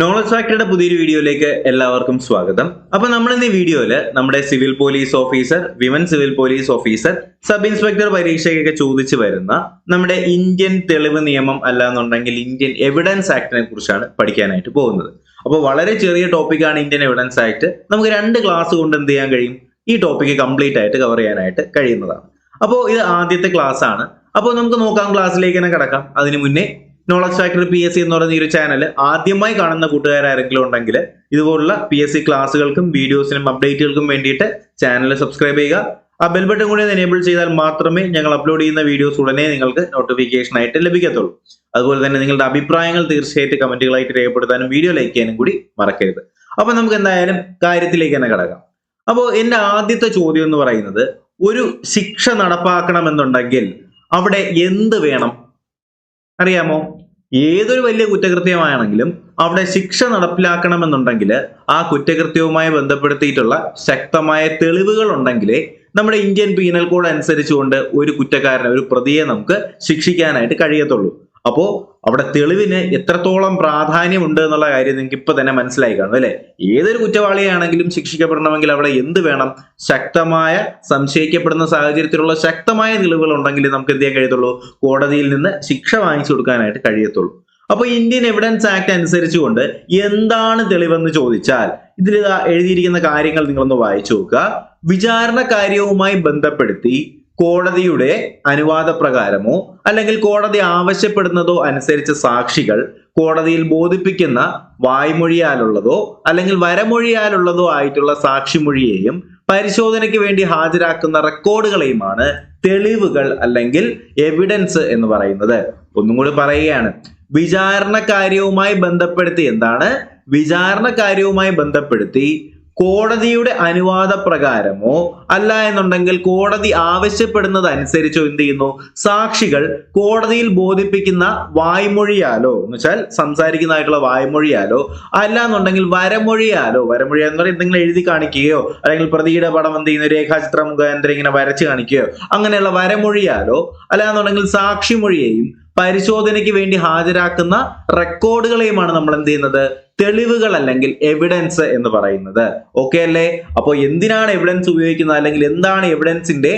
Knowledge ഫാക്ടറിയുടെ പുതിയൊരു വീഡിയോയിലേക്ക് എല്ലാവർക്കും സ്വാഗതം. അപ്പൊ നമ്മൾ ഇന്ന് ഈ വീഡിയോയിൽ നമ്മുടെ civil police officer women civil police officer sub inspector പരീക്ഷയ്ക്കൊക്കെ ചോദിച്ചു വരുന്ന നമ്മുടെ ഇന്ത്യൻ തെളിവ് നിയമം അല്ലാന്നുണ്ടെങ്കിൽ ഇന്ത്യൻ എവിഡൻസ് ആക്ടിനെ കുറിച്ചാണ് പഠിക്കാനായിട്ട് പോകുന്നത്. അപ്പോൾ വളരെ ചെറിയ ടോപ്പിക്കാണ് ഇന്ത്യൻ എവിഡൻസ് ആക്ട് നമുക്ക് രണ്ട് ക്ലാസ് കൊണ്ട് എന്ത് ചെയ്യാൻ കഴിയും? ഈ ടോപ്പിക്ക് കംപ്ലീറ്റ് ആയിട്ട് കവർ ചെയ്യാനായിട്ട് കഴിയുന്നതാണ്. അപ്പോൾ ഇത് ആദ്യത്തെ ക്ലാസ് ആണ്. അപ്പോൾ നമുക്ക് നോക്കാം ക്ലാസ്സിലേക്ക് തന്നെ കിടക്കാം. അതിനു മുന്നേ knowledge factory P S C എന്ന് പറയുന്ന ഈ ഒരു ചാനൽ ആദ്യമായി കാണുന്ന കൂട്ടുകാരാരെങ്കിലും ഉണ്ടെങ്കിൽ ഇതുപോലുള്ള പി എസ് സി ക്ലാസ്സുകൾക്കും വീഡിയോസിനും അപ്ഡേറ്റുകൾക്കും വേണ്ടിയിട്ട് ചാനൽ സബ്സ്ക്രൈബ് ചെയ്യുക. ആ ബെൽ ബട്ടൺ കൂടി എനേബിൾ ചെയ്താൽ മാത്രമേ ഞങ്ങൾ അപ്ലോഡ് ചെയ്യുന്ന വീഡിയോസ് ഉടനെ നിങ്ങൾക്ക് നോട്ടിഫിക്കേഷൻ ആയിട്ട് ലഭിക്കത്തുള്ളൂ. അതുപോലെ തന്നെ നിങ്ങളുടെ അഭിപ്രായങ്ങൾ തീർച്ചയായിട്ടും കമന്റുകളായിട്ട് രേഖപ്പെടുത്താനും വീഡിയോ ലൈക്ക് ചെയ്യാനും കൂടി മറക്കരുത്. അപ്പൊ നമുക്ക് എന്തായാലും കാര്യത്തിലേക്ക് തന്നെ കിടക്കാം. അപ്പോൾ എന്റെ ആദ്യത്തെ ചോദ്യം എന്ന് പറയുന്നത് ഒരു ശിക്ഷ നടപ്പാക്കണമെന്നുണ്ടെങ്കിൽ അവിടെ എന്ത് വേണം? അറിയാമോ? ഏതൊരു വലിയ കുറ്റകൃത്യമാണെങ്കിലും അവിടെ ശിക്ഷ നടപ്പിലാക്കണമെന്നുണ്ടെങ്കിൽ ആ കുറ്റകൃത്യവുമായി ബന്ധപ്പെടുത്തിയിട്ടുള്ള ശക്തമായ തെളിവുകൾ ഉണ്ടെങ്കിലേ നമ്മുടെ ഇന്ത്യൻ പീനൽ കോഡ് അനുസരിച്ചുകൊണ്ട് ഒരു കുറ്റക്കാരനെ ഒരു പ്രതിയെ നമുക്ക് ശിക്ഷിക്കാനായിട്ട് കഴിയത്തുള്ളൂ. അപ്പോ അവിടെ തെളിവിന് എത്രത്തോളം പ്രാധാന്യമുണ്ട് എന്നുള്ള കാര്യം നിങ്ങൾക്ക് ഇപ്പൊ തന്നെ മനസ്സിലായി കാണും അല്ലെ? ഏതൊരു കുറ്റവാളിയാണെങ്കിലും ശിക്ഷിക്കപ്പെടണമെങ്കിൽ അവിടെ എന്ത് വേണം? ശക്തമായ സംശയിക്കപ്പെടുന്ന സാഹചര്യത്തിലുള്ള ശക്തമായ തെളിവുകൾ ഉണ്ടെങ്കിൽ നമുക്ക് എന്ത് ചെയ്യാൻ കഴിയത്തുള്ളൂ? കോടതിയിൽ നിന്ന് ശിക്ഷ വാങ്ങിച്ചു കൊടുക്കാനായിട്ട് കഴിയത്തുള്ളൂ. അപ്പൊ ഇന്ത്യൻ എവിഡൻസ് ആക്ട് അനുസരിച്ചുകൊണ്ട് എന്താണ് തെളിവെന്ന് ചോദിച്ചാൽ ഇതിൽ എഴുതിയിരിക്കുന്ന കാര്യങ്ങൾ നിങ്ങളൊന്ന് വായിച്ചു നോക്കുക. വിചാരണ കാര്യവുമായി ബന്ധപ്പെടുത്തി കോടതിയുടെ അനുവാദപ്രകാരമോ അല്ലെങ്കിൽ കോടതി ആവശ്യപ്പെടുന്നതോ അനുസരിച്ച് സാക്ഷികൾ കോടതിയിൽ ബോധിപ്പിക്കുന്ന വായ്മൊഴിയാലുള്ളതോ അല്ലെങ്കിൽ വരമൊഴിയാലുള്ളതോ ആയിട്ടുള്ള സാക്ഷിമൊഴിയെയും പരിശോധനയ്ക്ക് വേണ്ടി ഹാജരാക്കുന്ന റെക്കോർഡുകളെയുമാണ് തെളിവുകൾ അല്ലെങ്കിൽ എവിഡൻസ് എന്ന് പറയുന്നത്. ഒന്നും കൂടി പറയുകയാണ്. വിചാരണ കാര്യവുമായി ബന്ധപ്പെടുത്തി എന്താണ്? വിചാരണ കാര്യവുമായി ബന്ധപ്പെടുത്തി കോടതിയുടെ അനുവാദ പ്രകാരമോ അല്ല എന്നുണ്ടെങ്കിൽ കോടതി ആവശ്യപ്പെടുന്നത് അനുസരിച്ചോ എന്ത് ചെയ്യുന്നു? സാക്ഷികൾ കോടതിയിൽ ബോധിപ്പിക്കുന്ന വായ്മൊഴിയാലോ എന്ന് വെച്ചാൽ സംസാരിക്കുന്നതായിട്ടുള്ള വായ്മൊഴിയാലോ അല്ല എന്നുണ്ടെങ്കിൽ വരമൊഴിയാലോ വരമൊഴി എന്ന് പറയുന്നത് എന്തെങ്കിലും എഴുതി കാണിക്കുകയോ അല്ലെങ്കിൽ പ്രതിയുടെ പടം എന്ത് ചെയ്യുന്ന? രേഖാചിത്രം മുഖാന്തരം ഇങ്ങനെ വരച്ച് കാണിക്കുകയോ അങ്ങനെയുള്ള വരമൊഴിയാലോ അല്ല എന്നുണ്ടെങ്കിൽ സാക്ഷിമൊഴിയെയും പരിശോധനയ്ക്ക് വേണ്ടി ഹാജരാക്കുന്ന റെക്കോർഡുകളെയുമാണ് നമ്മൾ എന്ത് ചെയ്യുന്നത്? തെളിവുകൾ അല്ലെങ്കിൽ എവിഡൻസ് എന്ന് പറയുന്നത്. ഓക്കെ അല്ലേ? അപ്പോൾ എന്തിനാണ് എവിഡൻസ് ഉപയോഗിക്കുന്നത്? അല്ലെങ്കിൽ എന്താണ് എവിഡൻസിന്റെ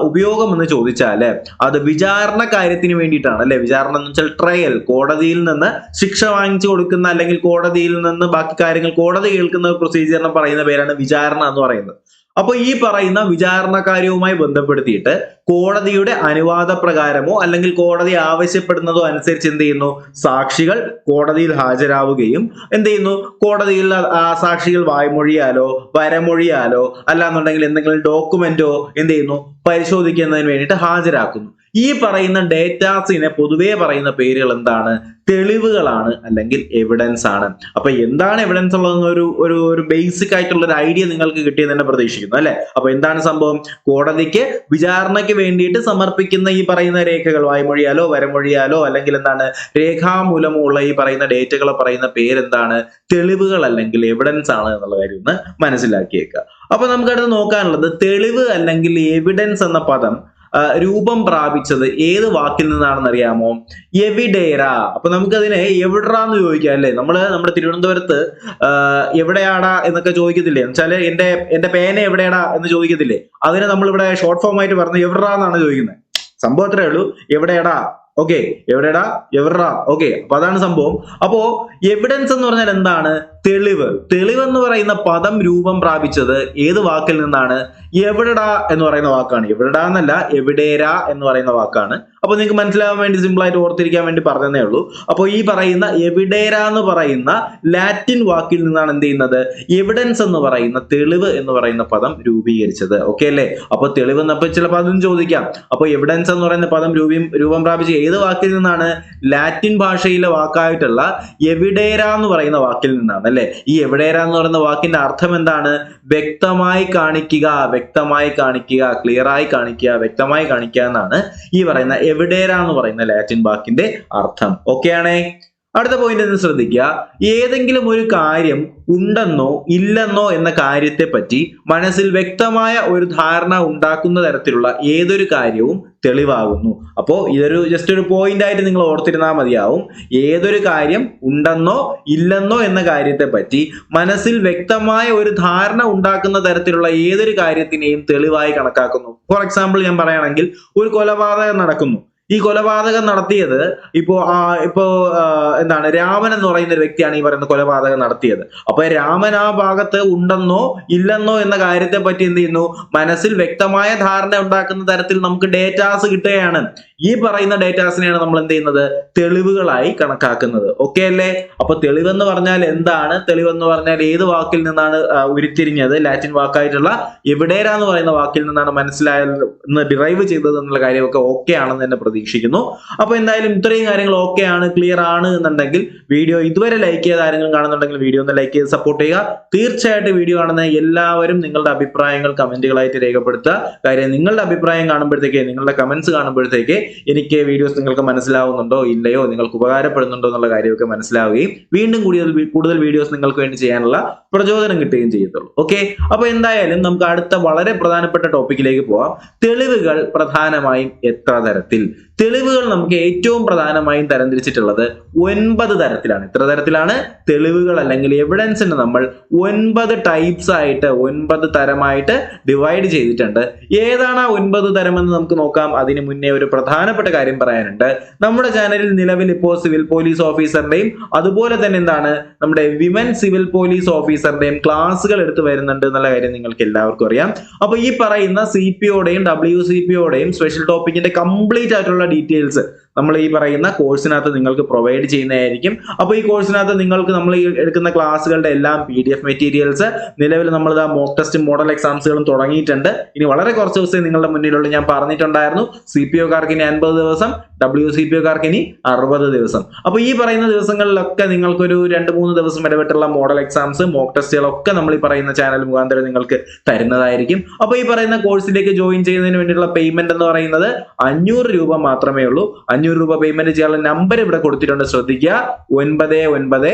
ഉപയോഗം എന്ന് ചോദിച്ചാൽ അത് വിചാരണ കാര്യത്തിന് വേണ്ടിയിട്ടാണ് അല്ലെ? വിചാരണ എന്ന് വെച്ചാൽ ട്രയൽ കോടതിയിൽ നിന്ന് ശിക്ഷ വാങ്ങിച്ചു കൊടുക്കുന്ന അല്ലെങ്കിൽ കോടതിയിൽ നിന്ന് ബാക്കി കാര്യങ്ങൾ കോടതി കേൾക്കുന്ന പ്രൊസീജിയറിനെ പറയുന്ന പേരാണ് വിചാരണ എന്ന് പറയുന്നത്. അപ്പോൾ ഈ പറയുന്ന വിചാരണ കാര്യവുമായി ബന്ധപ്പെടുത്തിയിട്ട് കോടതിയുടെ അനുവാദ പ്രകാരമോ അല്ലെങ്കിൽ കോടതി ആവശ്യപ്പെടുന്നതോ അനുസരിച്ച് എന്ത് ചെയ്യുന്നു? സാക്ഷികൾ കോടതിയിൽ ഹാജരാവുകയും എന്ത് ചെയ്യുന്നു? കോടതിയിൽ ആ സാക്ഷികൾ വായ്മൊഴിയാലോ വരമൊഴിയാലോ അല്ലാന്നുണ്ടെങ്കിൽ എന്തെങ്കിലും ഡോക്യുമെന്റോ എന്ത് ചെയ്യുന്നു? പരിശോധിക്കുന്നതിന് വേണ്ടിയിട്ട് ഹാജരാക്കുന്നു. ഈ പറയുന്ന ഡേറ്റാസിനെ പൊതുവേ പറയുന്ന പേരുകൾ എന്താണ്? തെളിവുകളാണ് അല്ലെങ്കിൽ എവിഡൻസ് ആണ്. അപ്പൊ എന്താണ് എവിഡൻസ് ഉള്ളതെന്ന് ഒരു ഒരു ഒരു ബേസിക് ആയിട്ടുള്ള ഒരു ഐഡിയ നിങ്ങൾക്ക് കിട്ടിയെന്ന് തന്നെ പ്രതീക്ഷിക്കുന്നു അല്ലെ? അപ്പൊ എന്താണ് സംഭവം? കോടതിക്ക് വിചാരണയ്ക്ക് വേണ്ടിയിട്ട് സമർപ്പിക്കുന്ന ഈ പറയുന്ന രേഖകൾ വായ്മൊഴിയാലോ വരമൊഴിയാലോ അല്ലെങ്കിൽ എന്താണ്? രേഖാമൂലമോ ഉള്ള ഈ പറയുന്ന ഡേറ്റകളെ പറയുന്ന പേരെന്താണ്? തെളിവുകൾ അല്ലെങ്കിൽ എവിഡൻസ് ആണ് എന്നുള്ള കാര്യം ഒന്ന് മനസ്സിലാക്കിയേക്കുക. അപ്പൊ നമുക്കടുത്ത് നോക്കാനുള്ളത് തെളിവ് അല്ലെങ്കിൽ എവിഡൻസ് എന്ന പദം രൂപം പ്രാപിച്ചത് ഏത് വാക്കിൽ നിന്നാണെന്ന് അറിയാമോ? എവിഡേറ അപ്പൊ നമുക്കതിനെ എവിടാന്ന് ചോദിക്കാം അല്ലേ? നമ്മൾ നമ്മുടെ തിരുവനന്തപുരത്ത് എവിടെയാടാ എന്നൊക്കെ ചോദിക്കത്തില്ലേ? എന്നുവെച്ചാൽ എന്റെ എന്റെ പേന എവിടെയാടാ എന്ന് ചോദിക്കത്തില്ലേ? അതിനെ നമ്മൾ ഇവിടെ ഷോർട്ട് ഫോം ആയിട്ട് പറഞ്ഞ് എവിടാന്നാണ് ചോദിക്കുന്നത്. സംഭവം അത്രേ ഉള്ളൂ. എവിടെയാടാ? ഓക്കെ എവിടെടാ? എവിടാ ഓക്കെ അപ്പൊ അതാണ് സംഭവം. അപ്പോ എവിഡൻസ് എന്ന് പറഞ്ഞാൽ എന്താണ്? തെളിവ്. തെളിവ് എന്ന് പറയുന്ന പദം രൂപം പ്രാപിച്ചത് ഏത് വാക്കിൽ നിന്നാണ്? എവിടെടാ എന്ന് പറയുന്ന വാക്കാണ്. എവിടെടാ എന്നല്ല എവിടേരാ എന്ന് പറയുന്ന വാക്കാണ്. അപ്പൊ നിങ്ങൾക്ക് മനസ്സിലാവാൻ വേണ്ടി സിമ്പിൾ ആയിട്ട് ഓർത്തിരിക്കാൻ വേണ്ടി പറഞ്ഞതേ ഉള്ളൂ. അപ്പോൾ ഈ പറയുന്ന എവിടേര എന്ന് പറയുന്ന ലാറ്റിൻ വാക്കിൽ നിന്നാണ് എന്ത് ചെയ്യുന്നത്? എവിഡൻസ് എന്ന് പറയുന്ന തെളിവ് എന്ന് പറയുന്ന പദം രൂപീകരിച്ചത്. ഓക്കെ അല്ലേ? അപ്പൊ തെളിവ് എന്നപ്പോ ചില പദം ചോദിക്കാം. അപ്പൊ എവിഡൻസ് എന്ന് പറയുന്ന പദം രൂപം രൂപം പ്രാപിച്ച ഏത് വാക്കിൽ നിന്നാണ്? ലാറ്റിൻ ഭാഷയിലെ വാക്കായിട്ടുള്ള എവിടേര എന്ന് പറയുന്ന വാക്കിൽ നിന്നാണ് അല്ലെ? ഈ എവിടേര എന്ന് പറയുന്ന വാക്കിന്റെ അർത്ഥം എന്താണ്? വ്യക്തമായി കാണിക്കുക വ്യക്തമായി കാണിക്കുക ക്ലിയർ ആയി കാണിക്കുക വ്യക്തമായി കാണിക്കുക എന്നാണ് ഈ പറയുന്ന എവിടേര എന്ന് പറയുന്ന ലാറ്റിൻ വാക്കിന്റെ അർത്ഥം. ഓക്കെ ആണേ? അടുത്ത പോയിന്റ് എന്ന് ശ്രദ്ധിക്കുക ഏതെങ്കിലും ഒരു കാര്യം ഉണ്ടെന്നോ ഇല്ലെന്നോ എന്ന കാര്യത്തെ പറ്റി മനസ്സിൽ വ്യക്തമായ ഒരു ധാരണ ഉണ്ടാക്കുന്ന തരത്തിലുള്ള ഏതൊരു കാര്യവും തെളിവാകുന്നു. അപ്പോ ഇതൊരു ജസ്റ്റ് ഒരു പോയിന്റ് ആയിട്ട് നിങ്ങൾ ഓർത്തിരുന്നാൽ മതിയാവും. ഏതൊരു കാര്യം ഉണ്ടെന്നോ ഇല്ലെന്നോ എന്ന കാര്യത്തെ പറ്റി മനസ്സിൽ വ്യക്തമായ ഒരു ധാരണ ഉണ്ടാക്കുന്ന തരത്തിലുള്ള ഏതൊരു കാര്യത്തിനെയും തെളിവായി കണക്കാക്കുന്നു. ഫോർ എക്സാമ്പിൾ ഞാൻ പറയുകയാണെങ്കിൽ ഒരു കൊലപാതകം നടക്കുന്നു. ഈ കൊലപാതകം നടത്തിയത് ഇപ്പോ ഇപ്പോ എന്താണ് രാമൻ എന്ന് പറയുന്ന ഒരു വ്യക്തിയാണ് ഈ പറയുന്ന കൊലപാതകം നടത്തിയത്. അപ്പൊ രാമൻ ആ ഭാഗത്ത് ഉണ്ടെന്നോ ഇല്ലെന്നോ എന്ന കാര്യത്തെ പറ്റി എന്ത് ചെയ്യുന്നു? മനസ്സിൽ വ്യക്തമായ ധാരണ ഉണ്ടാക്കുന്ന തരത്തിൽ നമുക്ക് ഡേറ്റാസ് കിട്ടുകയാണ്. ഈ പറയുന്ന ഡേറ്റാസിനെയാണ് നമ്മൾ എന്ത് ചെയ്യുന്നത്? തെളിവുകളായി കണക്കാക്കുന്നത്. ഓക്കെ അല്ലേ? അപ്പൊ തെളിവെന്ന് പറഞ്ഞാൽ എന്താണ്? തെളിവെന്ന് പറഞ്ഞാൽ ഏത് വാക്കിൽ നിന്നാണ് ഉരുത്തിരിഞ്ഞത്? ലാറ്റിൻ വാക്കായിട്ടുള്ള എവിടേരാന്ന് പറയുന്ന വാക്കിൽ നിന്നാണ് മനസ്സിലായ ഡിറൈവ് ചെയ്തത് എന്നുള്ള കാര്യമൊക്കെ ഓക്കെ ആണെന്ന് തന്നെ പ്രതീക്ഷിക്കുന്നു. അപ്പൊ എന്തായാലും ഇത്രയും കാര്യങ്ങൾ ഓക്കെ ആണ് ക്ലിയർ ആണ് എന്നുണ്ടെങ്കിൽ വീഡിയോ ഇതുവരെ ലൈക്ക് ചെയ്ത ആരെങ്കിലും കാണുന്നുണ്ടെങ്കിൽ വീഡിയോ ഒന്ന് ലൈക്ക് ചെയ്ത് സപ്പോർട്ട് ചെയ്യുക. തീർച്ചയായിട്ടും വീഡിയോ കാണുന്ന എല്ലാവരും നിങ്ങളുടെ അഭിപ്രായങ്ങൾ കമന്റുകളായിട്ട് രേഖപ്പെടുത്തുക. കാര്യം നിങ്ങളുടെ അഭിപ്രായം കാണുമ്പോഴത്തേക്ക് നിങ്ങളുടെ കമന്റ്സ് കാണുമ്പോഴത്തേക്ക് എനിക്ക് വീഡിയോസ് നിങ്ങൾക്ക് മനസ്സിലാവുന്നുണ്ടോ ഇല്ലയോ നിങ്ങൾക്ക് ഉപകാരപ്പെടുന്നുണ്ടോ എന്നുള്ള കാര്യമൊക്കെ മനസ്സിലാവുകയും വീണ്ടും കൂടുതൽ കൂടുതൽ വീഡിയോസ് നിങ്ങൾക്ക് വേണ്ടി ചെയ്യാനുള്ള പ്രചോദനം കിട്ടുകയും ചെയ്യത്തുള്ളൂ. ഓക്കെ അപ്പൊ എന്തായാലും നമുക്ക് അടുത്ത വളരെ പ്രധാനപ്പെട്ട ടോപ്പിക്കിലേക്ക് പോവാം. തെളിവുകൾ പ്രധാനമായും എത്ര തരത്തിൽ? തെളിവുകൾ നമുക്ക് ഏറ്റവും പ്രധാനമായും തരംതിരിച്ചിട്ടുള്ളത് ഒൻപത് തരത്തിലാണ്. ഇത്ര തരത്തിലാണ്? തെളിവുകൾ അല്ലെങ്കിൽ എവിഡൻസിന് നമ്മൾ ഒൻപത് ടൈപ്സ് ആയിട്ട് ഒൻപത് തരമായിട്ട് ഡിവൈഡ് ചെയ്തിട്ടുണ്ട്. ഏതാണ് ആ ഒൻപത് തരമെന്ന് നമുക്ക് നോക്കാം. അതിന് മുന്നേ ഒരു പ്രധാനപ്പെട്ട കാര്യം പറയാനുണ്ട്. നമ്മുടെ ചാനലിൽ നിലവിൽ ഇപ്പോൾ സിവിൽ പോലീസ് ഓഫീസറിന്റെയും അതുപോലെ തന്നെ എന്താണ്? നമ്മുടെ വിമൻ സിവിൽ പോലീസ് ഓഫീസറിന്റെയും ക്ലാസ്സുകൾ എടുത്തു വരുന്നുണ്ട് എന്നുള്ള കാര്യം നിങ്ങൾക്ക് എല്ലാവർക്കും അറിയാം. അപ്പൊ ഈ പറയുന്ന സി പിയോടെയും ഡബ്ല്യു സി പിയോടെയും സ്പെഷ്യൽ ടോപ്പിക്കിന്റെ കംപ്ലീറ്റ് ആയിട്ടുള്ള ഡീറ്റെയിൽസ് നമ്മൾ ഈ പറയുന്ന കോഴ്സിനകത്ത് നിങ്ങൾക്ക് പ്രൊവൈഡ് ചെയ്യുന്നതായിരിക്കും. അപ്പോൾ ഈ കോഴ്സിനകത്ത് നിങ്ങൾക്ക് നമ്മൾ ഈ എടുക്കുന്ന ക്ലാസ്സുകളുടെ എല്ലാം പി ഡി എഫ് മെറ്റീരിയൽസ് നിലവിൽ നമ്മൾ ആ മോക്ക് ടെസ്റ്റ് മോഡൽ എക്സാംസുകളും തുടങ്ങിയിട്ടുണ്ട്. ഇനി വളരെ കുറച്ച് ദിവസം നിങ്ങളുടെ മുന്നിലുള്ള. ഞാൻ പറഞ്ഞിട്ടുണ്ടായിരുന്നു സി പി ഒക്കാർക്ക് ഇനി അൻപത് ദിവസം ഡബ്ല്യു സി പി ഒക്കാർക്ക് ഇനി അറുപത് ദിവസം. അപ്പോൾ ഈ പറയുന്ന ദിവസങ്ങളിലൊക്കെ നിങ്ങൾക്കൊരു രണ്ട് മൂന്ന് ദിവസം ഇടവിട്ടുള്ള മോഡൽ എക്സാംസ് മോക്ക് ടെസ്റ്റുകളൊക്കെ നമ്മൾ ഈ പറയുന്ന ചാനൽ മുഖാന്തരം നിങ്ങൾക്ക് തരുന്നതായിരിക്കും. അപ്പോൾ ഈ പറയുന്ന കോഴ്സിലേക്ക് ജോയിൻ ചെയ്യുന്നതിന് വേണ്ടിയിട്ടുള്ള പേയ്മെന്റ് എന്ന് പറയുന്നത് അഞ്ഞൂറ് രൂപ മാത്രമേ ഉള്ളൂ. അഞ്ഞൂറ് രൂപ പേയ്മെന്റ് ചെയ്യാനുള്ള നമ്പർ ഇവിടെ കൊടുത്തിട്ടുണ്ട്. ശ്രദ്ധിക്കുക. ഒൻപത് ഒൻപത്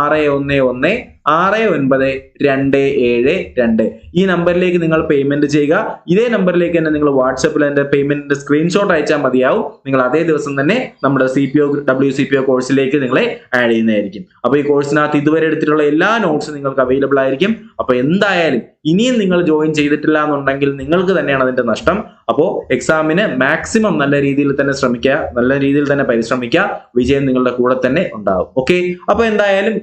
ആറ് ഒന്ന് ഒന്ന് ആറ് ഒൻപത് രണ്ട് ഏഴ് രണ്ട്. ഈ നമ്പറിലേക്ക് നിങ്ങൾ പേയ്മെന്റ് ചെയ്യുക. ഇതേ നമ്പറിലേക്ക് തന്നെ നിങ്ങൾ വാട്സപ്പിൽ എന്റെ പേയ്മെന്റിന്റെ സ്ക്രീൻഷോട്ട് അയച്ചാൽ മതിയാവും. നിങ്ങൾ അതേ ദിവസം തന്നെ നമ്മുടെ C P O W C P O കോഴ്സിലേക്ക് നിങ്ങളെ ആഡ് ചെയ്യുന്നതായിരിക്കും. അപ്പോൾ ഈ കോഴ്സിനകത്ത് ഇതുവരെ എടുത്തിട്ടുള്ള എല്ലാ നോട്ട്സും നിങ്ങൾക്ക് അവൈലബിൾ ആയിരിക്കും. അപ്പോൾ എന്തായാലും ഇനിയും നിങ്ങൾ ജോയിൻ ചെയ്തിട്ടില്ല എന്നുണ്ടെങ്കിൽ നിങ്ങൾക്ക് തന്നെയാണ് അതിന്റെ നഷ്ടം. അപ്പോൾ എക്സാമിന് മാക്സിമം നല്ല രീതിയിൽ തന്നെ ശ്രമിക്കുക നല്ല രീതിയിൽ തന്നെ പരിശ്രമിക്കുക. വിജയം നിങ്ങളുടെ കൂടെ തന്നെ ഉണ്ടാവും. ഓക്കെ അപ്പൊ എന്തായാലും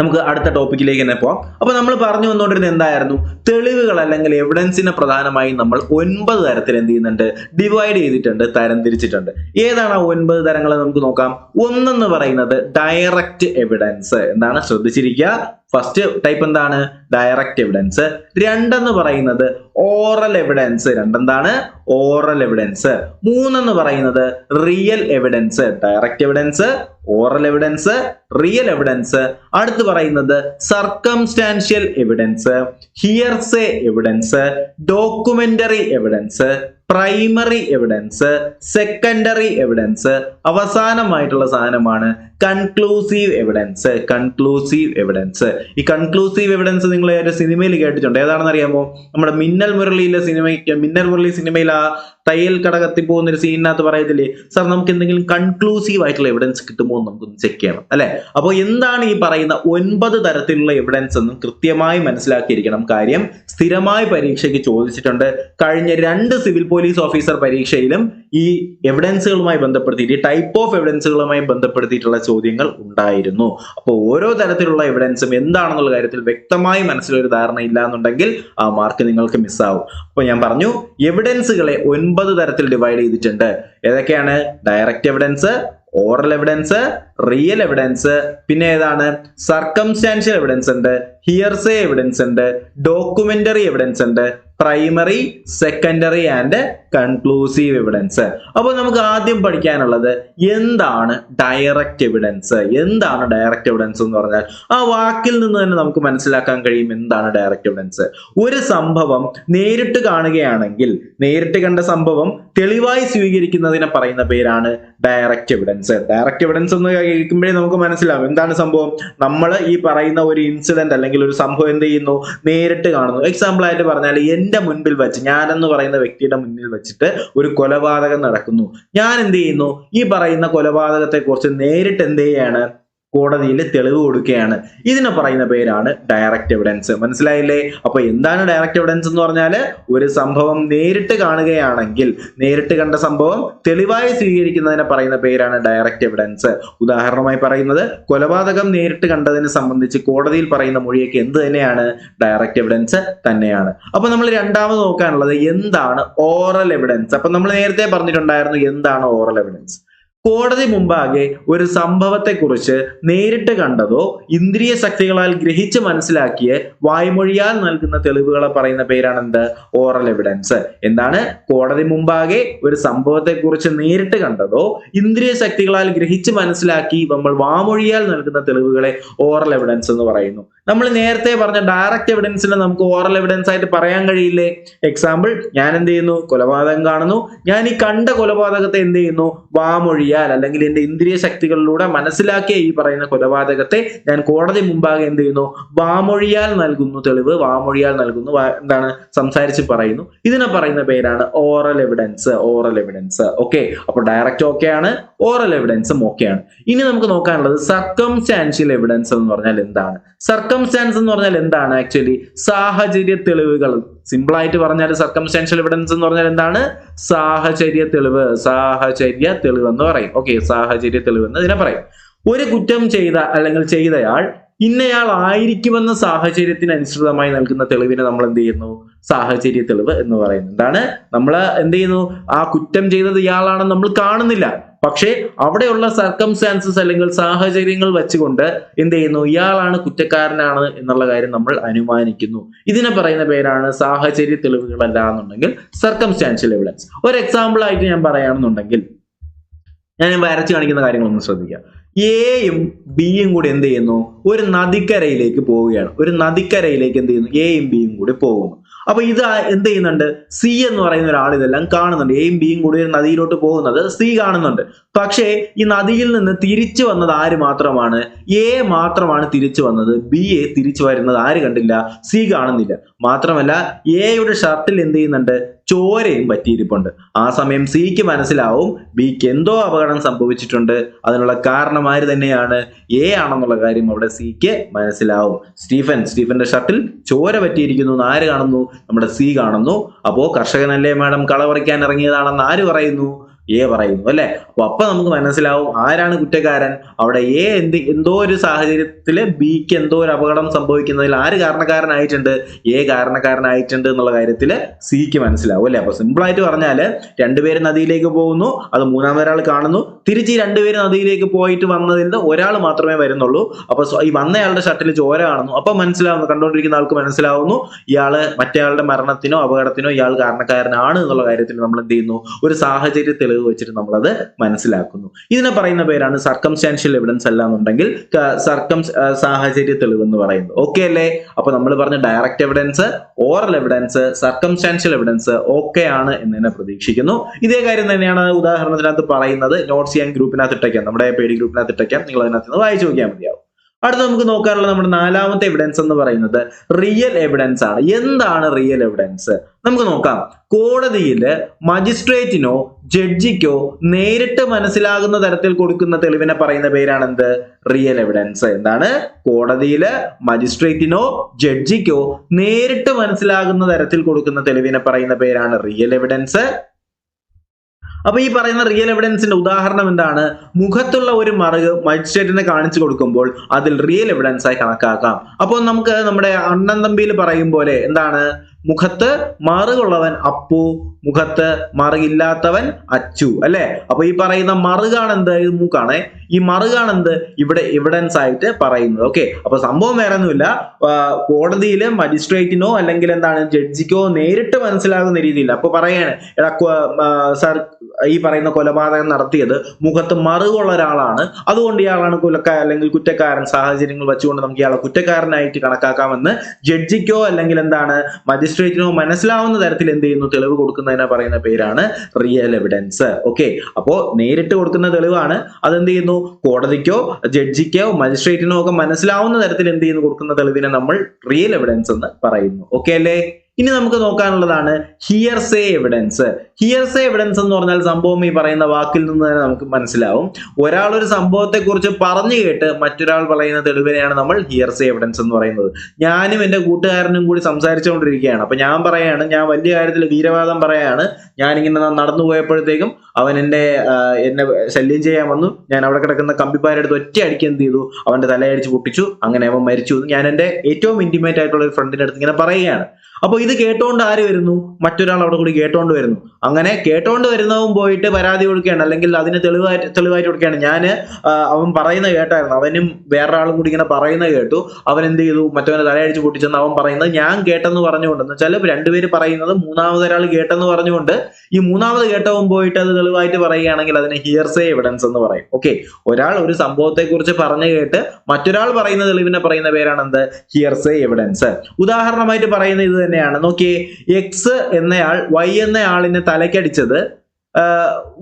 നമുക്ക് അടുത്ത ടോപ്പിക്കിലേക്ക് തന്നെ പോവാം. അപ്പൊ നമ്മൾ പറഞ്ഞു വന്നുകൊണ്ടിരുന്നത് എന്തായിരുന്നു? തെളിവുകൾ അല്ലെങ്കിൽ എവിഡൻസിനെ പ്രധാനമായും നമ്മൾ ഒൻപത് തരത്തിൽ എന്ത് ചെയ്യുന്നുണ്ട്? ഡിവൈഡ് ചെയ്തിട്ടുണ്ട് തരം തിരിച്ചിട്ടുണ്ട്. ഏതാണ് ആ ഒൻപത് തരങ്ങൾ നമുക്ക് നോക്കാം. ഒന്നെന്ന് പറയുന്നത് ഡയറക്റ്റ് എവിഡൻസ് എന്താണ്? ശ്രദ്ധിച്ചിരിക്കുക. ഫസ്റ്റ് ടൈപ്പ് എന്താണ്? ഡയറക്റ്റ് എവിഡൻസ് രണ്ടെന്ന് പറയുന്നത് ഓറൽ എവിഡൻസ് രണ്ടെന്താണ്? ഓറൽ എവിഡൻസ് മൂന്നെന്ന് പറയുന്നത് real evidence direct evidence oral evidence real evidence അടുത്ത് പറയുന്നത് circumstantial evidence hearsay evidence documentary evidence primary evidence secondary evidence അവസാനമായിട്ടുള്ള സാധനമാണ് കൺക്ലൂസീവ് എവിഡൻസ് കൺക്ലൂസീവ് എവിഡൻസ് ഈ കൺക്ലൂസീവ് എവിഡൻസ് നിങ്ങൾ ഒരു സിനിമയിൽ കേട്ടിട്ടുണ്ട്? ഏതാണെന്ന് അറിയാമോ നമ്മുടെ മിന്നൽ മുരളിയിലെ സിനിമയ്ക്ക് മിന്നൽ മുരളി സിനിമയിൽ ആ തയ്യൽ കടകത്തി പോകുന്ന ഒരു സീനിനകത്ത് പറയത്തില്ലേ? സാർ നമുക്ക് എന്തെങ്കിലും കൺക്ലൂസീവ് ആയിട്ടുള്ള എവിഡൻസ് കിട്ടുമോ എന്ന് നമുക്കൊന്ന് ചെക്ക് ചെയ്യണം. അല്ലെ? അപ്പോൾ എന്താണ് ഈ പറയുന്ന ഒൻപത് തരത്തിലുള്ള എവിഡൻസ് എന്ന് കൃത്യമായി മനസ്സിലാക്കിയിരിക്കണം. കാര്യം സ്ഥിരമായി പരീക്ഷയ്ക്ക് ചോദിച്ചിട്ടുണ്ട്. കഴിഞ്ഞ രണ്ട് സിവിൽ പോലീസ് ഓഫീസർ പരീക്ഷയിലും ഈ എവിഡൻസുകളുമായി ബന്ധപ്പെടുത്തിയിട്ട് ടൈപ്പ് ഓഫ് എവിഡൻസുകളുമായി ബന്ധപ്പെടുത്തിയിട്ടുള്ള ചോദ്യങ്ങൾ ഉണ്ടായിരുന്നു. അപ്പോൾ ഓരോ തരത്തിലുള്ള എവിഡൻസും എന്താണെന്നുള്ള കാര്യത്തിൽ വ്യക്തമായി മനസ്സിലൊരു ധാരണ ഇല്ല എന്നുണ്ടെങ്കിൽ ആ മാർക്ക് നിങ്ങൾക്ക് മിസ്സാവും അപ്പോൾ ഞാൻ പറഞ്ഞു എവിഡൻസുകളെ ഒൻപത് തരത്തിൽ ഡിവൈഡ് ചെയ്തിട്ടുണ്ട്. ഏതൊക്കെയാണ്? Direct evidence oral evidence real evidence പിന്നെ ഏതാണ്? സർക്കംസ്റ്റാൻഷ്യൽ എവിഡൻസ് ഉണ്ട് ഹിയർസേ എവിഡൻസ് ഉണ്ട് ഡോക്യുമെന്ററി എവിഡൻസ് ഉണ്ട് primary secondary and conclusive evidence അപ്പോൾ നമുക്ക് ആദ്യം പഠിക്കാനുള്ളത് എന്താണ് ഡയറക്റ്റ് എവിഡൻസ് എന്താണ് ഡയറക്റ്റ് എവിഡൻസ് എന്ന് പറഞ്ഞാൽ ആ വാക്കിൽ നിന്ന് തന്നെ നമുക്ക് മനസ്സിലാക്കാൻ കഴിയും എന്താണ് ഡയറക്റ്റ് എവിഡൻസ് ഒരു സംഭവം നേരിട്ട് കാണുകയാണെങ്കിൽ നേരിട്ട് കണ്ട സംഭവം തെളിവായി സ്വീകരിക്കുന്നതിനെ പറയുന്ന പേരാണ് ഡയറക്റ്റ് എവിഡൻസ് ഡയറക്റ്റ് എവിഡൻസ് എന്ന് കേൾക്കുമ്പോഴേ നമുക്ക് മനസ്സിലാവും. എന്താണ് സംഭവം? നമ്മൾ ഈ പറയുന്ന ഒരു ഇൻസിഡന്റ് അല്ലെങ്കിൽ ഒരു സംഭവം എന്ത് ചെയ്യുന്നു? നേരിട്ട് കാണുന്നു. എക്സാമ്പിൾ ആയിട്ട് പറഞ്ഞാൽ എന്റെ മുൻപിൽ വെച്ച് ഞാനെന്ന് പറയുന്ന വ്യക്തിയുടെ മുന്നിൽ വെച്ചിട്ട് ഒരു കൊലപാതകം നടക്കുന്നു. ഞാൻ എന്ത് ചെയ്യുന്നു? ഈ പറയുന്ന കൊലപാതകത്തെ കുറിച്ച് നേരിട്ട് എന്ത് ചെയ്യാണ്? കോടതിയിൽ തെളിവ് കൊടുക്കുകയാണ്. ഇതിനെ പറയുന്ന പേരാണ് ഡയറക്റ്റ് എവിഡൻസ് മനസ്സിലായില്ലേ? അപ്പൊ എന്താണ് ഡയറക്റ്റ് എവിഡൻസ് എന്ന് പറഞ്ഞാൽ ഒരു സംഭവം നേരിട്ട് കാണുകയാണെങ്കിൽ നേരിട്ട് കണ്ട സംഭവം തെളിവായി സ്വീകരിക്കുന്നതിനെ പറയുന്ന പേരാണ് ഡയറക്റ്റ് എവിഡൻസ് ഉദാഹരണമായി പറയുന്നത് കൊലപാതകം നേരിട്ട് കണ്ടതിനെ സംബന്ധിച്ച് കോടതിയിൽ പറയുന്ന മൊഴിയൊക്കെ എന്ത് തന്നെയാണ്? ഡയറക്റ്റ് എവിഡൻസ് തന്നെയാണ്. അപ്പൊ നമ്മൾ രണ്ടാമത് നോക്കാനുള്ളത് എന്താണ് ഓറൽ എവിഡൻസ് അപ്പൊ നമ്മൾ നേരത്തെ പറഞ്ഞിട്ടുണ്ടായിരുന്നു എന്താണ് ഓറൽ എവിഡൻസ് കോടതി മുമ്പാകെ ഒരു സംഭവത്തെക്കുറിച്ച് നേരിട്ട് കണ്ടതോ ഇന്ദ്രിയ ശക്തികളാൽ ഗ്രഹിച്ച് മനസ്സിലാക്കിയ വായ്മൊഴിയാൽ നൽകുന്ന തെളിവുകളെ പറയുന്ന പേരാണ് എന്ത് ഓറൽ എവിഡൻസ് എന്താണ്? കോടതി മുമ്പാകെ ഒരു സംഭവത്തെക്കുറിച്ച് നേരിട്ട് കണ്ടതോ ഇന്ദ്രിയ ശക്തികളാൽ ഗ്രഹിച്ച് മനസ്സിലാക്കി നമ്മൾ വാമൊഴിയാൽ നൽകുന്ന തെളിവുകളെ ഓറൽ എവിഡൻസ് എന്ന് പറയുന്നു. നമ്മൾ നേരത്തെ പറഞ്ഞ ഡയറക്റ്റ് എവിഡൻസിനെ നമുക്ക് ഓറൽ എവിഡൻസ് ആയിട്ട് പറയാൻ കഴിയില്ലേ? എക്സാമ്പിൾ ഞാൻ എന്ത് ചെയ്യുന്നു? കൊലപാതകം കാണുന്നു. ഞാൻ ഈ കണ്ട കൊലപാതകത്തെ എന്ത് ചെയ്യുന്നു? വാമൊഴിയാൽ അല്ലെങ്കിൽ എന്റെ ഇന്ദ്രിയ ശക്തികളിലൂടെ മനസ്സിലാക്കിയ ഈ പറയുന്ന കൊലപാതകത്തെ ഞാൻ കോടതി മുമ്പാകെ എന്ത് ചെയ്യുന്നു? വാമൊഴിയാൽ നൽകുന്നു തെളിവ്. വാമൊഴിയാൽ നൽകുന്നു. എന്താണ്? സംസാരിച്ച് പറയുന്നു. ഇതിനെ പറയുന്ന പേരാണ് oral evidence oral evidence okay അപ്പോൾ ഡയറക്റ്റ് ആണ് ഓറൽ എവിഡൻസും ഓക്കെയാണ് ഇനി നമുക്ക് നോക്കാനുള്ളത് സർക്കംസ്റ്റാൻഷ്യൽ എവിഡൻസ് എന്ന് പറഞ്ഞാൽ എന്താണ്? സർക്കംസ്റ്റാൻസ് എന്ന് പറഞ്ഞാൽ എന്താണ്? ആക്ച്വലി സാഹചര്യ തെളിവുകൾ. സിമ്പിൾ ആയിട്ട് പറഞ്ഞാൽ സർക്കംസ്റ്റാൻഷ്യൽ എവിഡൻസ് എന്ന് പറഞ്ഞാൽ എന്താണ്? സാഹചര്യ തെളിവ്. സാഹചര്യ തെളിവ് എന്ന് പറയും. ഓക്കെ സാഹചര്യ തെളിവ് എന്ന് ഇതിനെ പറയും. ഒരു കുറ്റം ചെയ്ത അല്ലെങ്കിൽ ചെയ്തയാൾ ഇന്നയാൾ ആയിരിക്കുമെന്ന സാഹചര്യത്തിന് അനുസൃതമായി നൽകുന്ന തെളിവിനെ നമ്മൾ എന്ത് ചെയ്യുന്നു? സാഹചര്യ തെളിവ് എന്ന് പറയുന്നത് എന്താണ്? നമ്മൾ എന്ത് ചെയ്യുന്നു? ആ കുറ്റം ചെയ്തത് ഇയാളാണെന്ന് നമ്മൾ കാണുന്നില്ല. പക്ഷേ അവിടെയുള്ള സർക്കംസ്റ്റാൻസസ് അല്ലെങ്കിൽ സാഹചര്യങ്ങൾ വെച്ചുകൊണ്ട് എന്ത് ചെയ്യുന്നു? ഇയാളാണ് കുറ്റക്കാരനാണ് എന്നുള്ള കാര്യം നമ്മൾ അനുമാനിക്കുന്നു. ഇതിനെ പറയുന്ന പേരാണ് സാഹചര്യ തെളിവുകളല്ല എന്നുണ്ടെങ്കിൽ സർക്കംസ്റ്റാൻഷ്യൽ എവിഡൻസ് ഒരു എക്സാമ്പിൾ ആയിട്ട് ഞാൻ പറയുകയാണെന്നുണ്ടെങ്കിൽ ഞാൻ വരച്ചു കാണിക്കുന്ന കാര്യങ്ങളൊന്ന് ശ്രദ്ധിക്കുക എയും ബിയും കൂടി എന്ത് ചെയ്യുന്നു? ഒരു നദിക്കരയിലേക്ക് പോവുകയാണ്. ഒരു നദിക്കരയിലേക്ക് എന്ത് ചെയ്യുന്നു? എയും ബിയും കൂടി പോകുന്നു. അപ്പൊ ഇത് എന്ത് ചെയ്യുന്നുണ്ട്? സി എന്ന് പറയുന്ന ഒരാൾ ഇതെല്ലാം കാണുന്നുണ്ട്. എയും ബിയും കൂടി ഒരു നദിയിലോട്ട് പോകുന്നത് സി കാണുന്നുണ്ട്. പക്ഷേ ഈ നദിയിൽ നിന്ന് തിരിച്ചു വന്നത് ആര് മാത്രമാണ്? എ മാത്രമാണ് തിരിച്ചു വന്നത്. ബി എ തിരിച്ചു വരുന്നത് ആര് കണ്ടില്ല? സി കാണുന്നില്ല. മാത്രമല്ല എയുടെ ഷർട്ടിൽ എന്ത് ചെയ്യുന്നുണ്ട്? ചോരയും പറ്റിയിരിപ്പുണ്ട്. ആ സമയം സിക്ക് മനസ്സിലാവും ബിക്ക് എന്തോ അപകടം സംഭവിച്ചിട്ടുണ്ട്. അതിനുള്ള കാരണം ആര് തന്നെയാണ്? എ ആണെന്നുള്ള കാര്യം അവിടെ സിക്ക് മനസ്സിലാവും. സ്റ്റീഫൻ സ്റ്റീഫന്റെ ഷർട്ടിൽ ചോര പറ്റിയിരിക്കുന്നു എന്ന് ആര് കാണുന്നു? നമ്മുടെ സി കാണുന്നു. അപ്പോ കർഷകനല്ലേ മാഡം കള പറിക്കാൻ ഇറങ്ങിയതാണെന്ന് ആര് പറയുന്നു? എ പറയുന്നു അല്ലെ? അപ്പൊ അപ്പൊ നമുക്ക് മനസ്സിലാവും ആരാണ് കുറ്റക്കാരൻ? അവിടെ എ എന്ത് എന്തോ ഒരു സാഹചര്യത്തിൽ ബിക്ക് എന്തോ ഒരു അപകടം സംഭവിക്കുന്നതിൽ ആര് കാരണക്കാരനായിട്ടുണ്ട്? എ കാരണക്കാരനായിട്ടുണ്ട് എന്നുള്ള കാര്യത്തിൽ സിക്ക് മനസ്സിലാവും അല്ലെ? അപ്പൊ സിമ്പിൾ ആയിട്ട് പറഞ്ഞാൽ രണ്ടുപേരും നദിയിലേക്ക് പോകുന്നു അത് മൂന്നാമതൊരാൾ കാണുന്നു. തിരിച്ച് രണ്ടുപേരും നദിയിലേക്ക് പോയിട്ട് വന്നതിൽ നിന്ന് ഒരാൾ മാത്രമേ വരുന്നുള്ളൂ. അപ്പൊ ഈ വന്നയാളുടെ ഷർട്ടിൽ ചോര കാണുന്നു. അപ്പൊ മനസ്സിലാവുന്നു കണ്ടുകൊണ്ടിരിക്കുന്ന ആൾക്ക് മനസ്സിലാവുന്നു ഇയാൾ മറ്റേയാളുടെ മരണത്തിനോ അപകടത്തിനോ ഇയാൾ കാരണക്കാരനാണ് എന്നുള്ള കാര്യത്തിൽ നമ്മൾ എന്ത് ചെയ്യുന്നു? ഒരു സാഹചര്യ തെളിവ് വെച്ചിട്ട് നമ്മളത് മനസ്സിലാക്കുന്നു. ഇതിനെ പറയുന്ന പേരാണ് സർക്കംസ്റ്റാൻഷ്യൽ എവിഡൻസ് അല്ല എന്നുണ്ടെങ്കിൽ സർക്കം സാഹചര്യ തെളിവ് എന്ന് പറയുന്നത്. ഓക്കെ അല്ലേ? അപ്പൊ നമ്മൾ പറഞ്ഞ direct evidence oral evidence circumstantial evidence okay ആണ് എന്ന് തന്നെ പ്രതീക്ഷിക്കുന്നു. ഇതേ കാര്യം തന്നെയാണ് ഉദാഹരണത്തിനകത്ത് പറയുന്നത്. നോട്ട്സ് ചെയ്യാൻ ഗ്രൂപ്പിനകത്ത് ഇട്ടേക്കാം. നമ്മുടെ പേടി ഗ്രൂപ്പിനകത്ത് ഇട്ടേക്കാം. നിങ്ങൾ അതിനകത്ത് നിന്ന് വായിച്ചു നോക്കിയാൽ മതിയാവും. അടുത്ത നമുക്ക് നോക്കാറുള്ള നമ്മുടെ നാലാമത്തെ എവിഡൻസ് എന്ന് പറയുന്നത് റിയൽ എവിഡൻസ് ആണ്. എന്താണ് റിയൽ എവിഡൻസ് നമുക്ക് നോക്കാം. കോടതിയിൽ മജിസ്ട്രേറ്റിനോ ജഡ്ജിക്കോ നേരിട്ട് മനസ്സിലാകുന്ന തരത്തിൽ കൊടുക്കുന്ന തെളിവിനെ പറയുന്ന പേരാണ് എന്ത് റിയൽ എവിഡൻസ് എന്താണ്? കോടതിയിൽ മജിസ്ട്രേറ്റിനോ ജഡ്ജിക്കോ നേരിട്ട് മനസ്സിലാകുന്ന തരത്തിൽ കൊടുക്കുന്ന തെളിവിനെ പറയുന്ന പേരാണ് റിയൽ എവിഡൻസ് അപ്പൊ ഈ പറയുന്ന റിയൽ എവിഡൻസിന്റെ ഉദാഹരണം എന്താണ്? മുഖത്തുള്ള ഒരു മറുക് മജിസ്ട്രേറ്റിനെ കാണിച്ചു കൊടുക്കുമ്പോൾ അതിൽ റിയൽ എവിഡൻസ് ആയി കണക്കാക്കാം. അപ്പോൾ നമുക്ക് നമ്മുടെ അണ്ണൻ തമ്പിയിൽ പറയും പോലെ എന്താണ്? മുഖത്ത് മറുകുള്ളവൻ അപ്പു മുഖത്ത് മറുകില്ലാത്തവൻ അച്ചു അല്ലെ? അപ്പൊ ഈ പറയുന്ന മറുകാണെന്ത് ഇത് മൂക്കാണേ. ഈ മറുകാണെന്ത് ഇവിടെ എവിഡൻസ് ആയിട്ട് പറയുന്നത്. ഓക്കെ അപ്പൊ സംഭവം വേറെ ഒന്നുമില്ല കോടതിയിൽ മജിസ്ട്രേറ്റിനോ അല്ലെങ്കിൽ എന്താണ് ജഡ്ജിക്കോ നേരിട്ട് മനസ്സിലാകുന്ന രീതിയിൽ അപ്പൊ പറയാണ് എടാ സാർ ഈ പറയുന്ന കൊലപാതകം നടത്തിയത് മുഖത്ത് മറുകുള്ള ഒരാളാണ്. അതുകൊണ്ട് ഇയാളാണ് കുലക്കാരൻ അല്ലെങ്കിൽ കുറ്റക്കാരൻ സാഹചര്യങ്ങൾ വെച്ചുകൊണ്ട് നമുക്ക് ഇയാളെ കുറ്റക്കാരനായിട്ട് കണക്കാക്കാമെന്ന് ജഡ്ജിക്കോ അല്ലെങ്കിൽ എന്താണ് മജിസ്ട്രേറ്റിനോ മനസ്സിലാവുന്ന തരത്തിൽ എന്ത് ചെയ്യുന്നു? തെളിവ് കൊടുക്കുന്നതിനെ പറയുന്ന പേരാണ് റിയൽ എവിഡൻസ്. ഓക്കെ. അപ്പോ നേരിട്ട് കൊടുക്കുന്ന തെളിവാണ്. അതെന്ത് ചെയ്യുന്നു? കോടതിക്കോ ജഡ്ജിക്കോ മജിസ്ട്രേറ്റിനോ ഒക്കെ മനസ്സിലാവുന്ന തരത്തിൽ എന്ത് ചെയ്യുന്നു? കൊടുക്കുന്ന തെളിവിനെ നമ്മൾ റിയൽ എവിഡൻസ് എന്ന് പറയുന്നു. ഓക്കെ അല്ലേ? ഇനി നമുക്ക് നോക്കാനുള്ളതാണ് ഹിയർസേ എവിഡൻസ് ഹിയർസേ എവിഡൻസ് എന്ന് പറഞ്ഞാൽ സംഭവം ഈ പറയുന്ന വാക്കിൽ നിന്ന് തന്നെ നമുക്ക് മനസ്സിലാവും. ഒരാൾ ഒരു സംഭവത്തെ കുറിച്ച് പറഞ്ഞു കേട്ട് മറ്റൊരാൾ പറയുന്ന തെളിവിനെയാണ് നമ്മൾ ഹിയർസേ എവിഡൻസ് എന്ന് പറയുന്നത്. ഞാനും എന്റെ കൂട്ടുകാരനും കൂടി സംസാരിച്ചുകൊണ്ടിരിക്കുകയാണ്. അപ്പൊ ഞാൻ പറയാണ് ഞാൻ വലിയ കാര്യത്തിൽ വീരവാദം പറയാണ്. ഞാനിങ്ങനെ നടന്നു പോയപ്പോഴത്തേക്കും അവൻ എന്നെ എന്നെ ശല്യം ചെയ്യാൻ വന്നു. ഞാൻ അവിടെ കിടക്കുന്ന കമ്പിപ്പാരെടുത്ത് ഒറ്റ അടിക്ക് എന്ത് ചെയ്തു? അവന്റെ തലയടിച്ച് പൊട്ടിച്ചു. അങ്ങനെ അവൻ മരിച്ചു. ഞാൻ എന്റെ ഏറ്റവും ഇന്റിമേറ്റ് ആയിട്ടുള്ള ഒരു ഫ്രണ്ടിന്റെ അടുത്ത് ഇങ്ങനെ പറയുകയാണ്. അപ്പോൾ ഇത് കേട്ടോണ്ട് ആര് വരുന്നു? മറ്റൊരാൾ അവിടെ കൂടി കേട്ടോണ്ട് വരുന്നു. അങ്ങനെ കേട്ടോണ്ട് വരുന്നവൻ പോയിട്ട് പരാതി കൊടുക്കുകയാണ്. അല്ലെങ്കിൽ അതിന് തെളിവായിട്ട് തെളിവായിട്ട് കൊടുക്കുകയാണ്. ഞാൻ അവൻ പറയുന്ന കേട്ടായിരുന്നു. അവനും വേറൊരാളും കൂടി ഇങ്ങനെ പറയുന്ന കേട്ടു. അവൻ എന്ത് ചെയ്തു? മറ്റവനെ തലയടിച്ച് പൊട്ടിച്ചെന്ന് അവൻ പറയുന്നത് ഞാൻ കേട്ടെന്ന് പറഞ്ഞുകൊണ്ട് എന്ന് വെച്ചാൽ രണ്ടുപേര് പറയുന്നത് മൂന്നാമത് ഒരാൾ കേട്ടെന്ന് പറഞ്ഞുകൊണ്ട് ഈ മൂന്നാമത് കേട്ടവൻ പോയിട്ട് അത് തെളിവായിട്ട് പറയുകയാണെങ്കിൽ അതിനെ ഹിയർസേ എവിഡൻസ് എന്ന് പറയും. ഓക്കെ ഒരാൾ ഒരു സംഭവത്തെ കുറിച്ച് പറഞ്ഞു കേട്ട് മറ്റൊരാൾ പറയുന്ന തെളിവിനെ പറയുന്ന പേരാണ് എന്ത്? ഹിയർസേ എവിഡൻസ് ഉദാഹരണമായിട്ട് പറയുന്ന ഇത് തന്നെയാണ്. നോക്കിയേ എക്സ് എന്നയാൾ വൈ എന്നയാളിനെ തലക്കടിച്ചത്